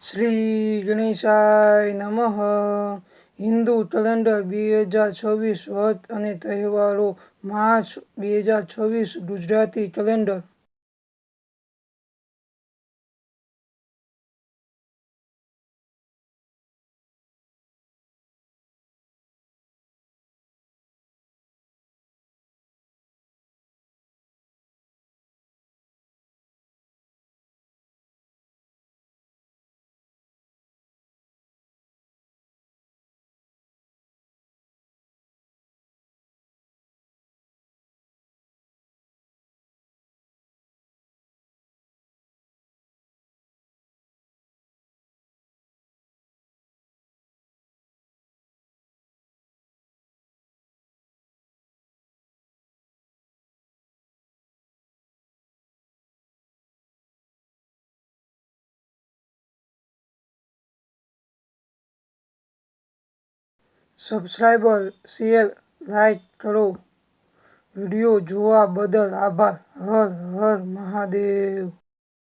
શ્રી ગણેશાય નમઃ. હિન્દુ કેલેન્ડર બે હજાર છવ્વીસ વ્રત અને તહેવારો માર્ચ બે હજાર છવ્વીસ Gujarati calendar. Subscriber share like કરો. વીડિયો જોવા બદલ આભાર. હર હર મહાદેવ.